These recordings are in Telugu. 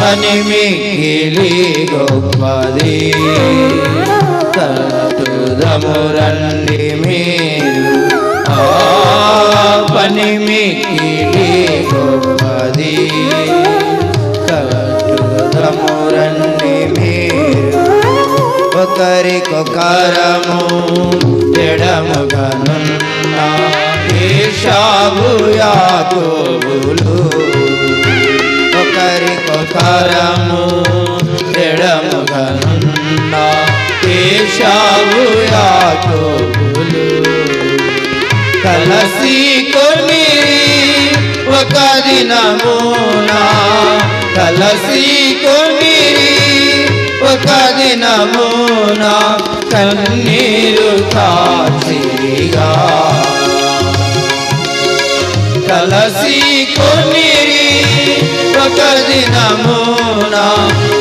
పని మిగిలి గొప్పది. తట్టుదము మీరు. ఆ పని మిగిలి గొప్పది. తట్టుదము మీరు. ఒకరికొకరము ఎడముగనున్న ఈశాబు యాకోబులు. ఒకరికొకరము ఎడముగనున్న కేశావు యాకోబులు. కలసి కొని ఒక దినమునా కలసి కొని ఒక దినమునా కన్నీరు కాచిగా కలసి కొని ఒక దినమున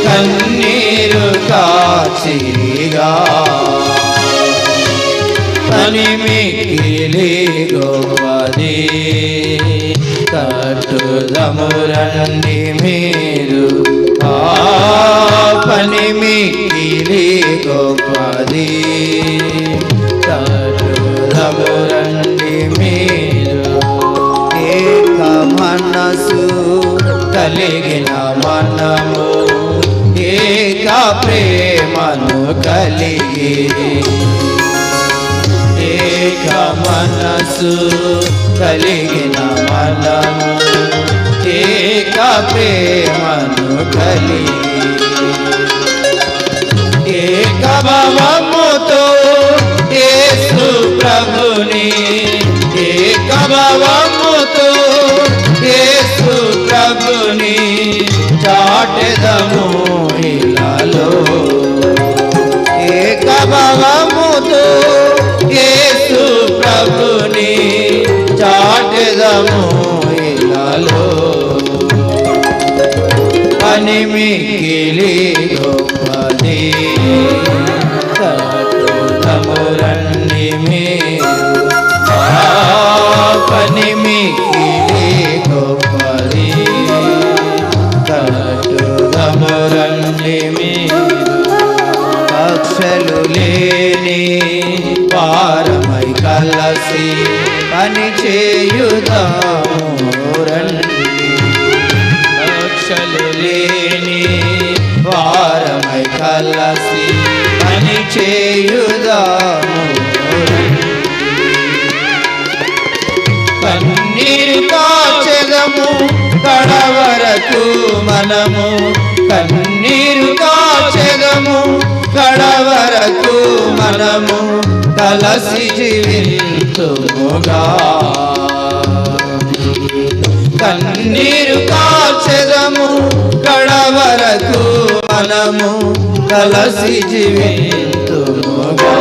కన్నీరు కాచిగా పని మిగిలి గోపది తట్టుదమురండి మీరు ఆ పని మిగిలి గోపది తట్టుదమురండి మీరు ఏక మనసు కలిగిన మనము ప్రేమను కలిగి ఏక మనసు కలిగిన మనము ఏక ప్రేమను కలిగి ఏక భవముతో యేసు ప్రభుని ఏక భవముతో యేసు ప్రభుని చాటెదము చాటెదము ఇలాలో పని మిగిలి గొప్పది. తమురండి మీరు పని మిగిలి గొప్పది. తమురండి మీరు పక్షలు లేని పారమై కలసి పని చేయుదాము లక్షలు లేని వారమై కలసి పని చేయుదాము కన్నీరు కాచెదము కడవరకు మనము. కన్నీరు కాచెదము కడవరకు మనము. కలసి జీవితుముగా కన్నీరు కాచెదము కడవరకు మనము కలసి జీవితుముగా.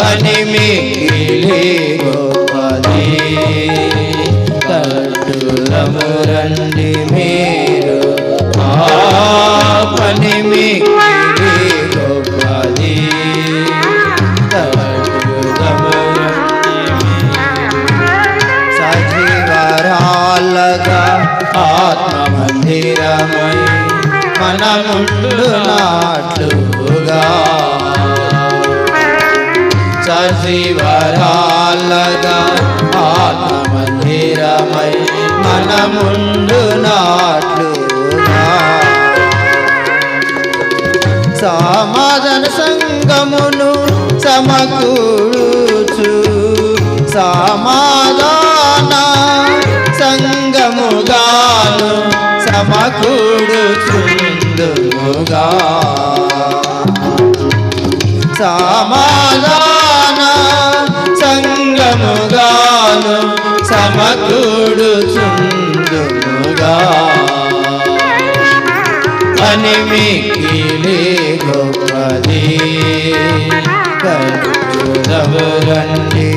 పని మీ నాట్లుగా. సజీవరాలగా ఆత్మ మందిరమై మనముండు నాట్లుగా. సమాధాన సంగమును సమకూర్చు సమాధాన సంగముగాను సమకూడుచుందుముగా సమకూడుచుందుముగా అని మిగిలి గొప్పది కట్టుదము రండి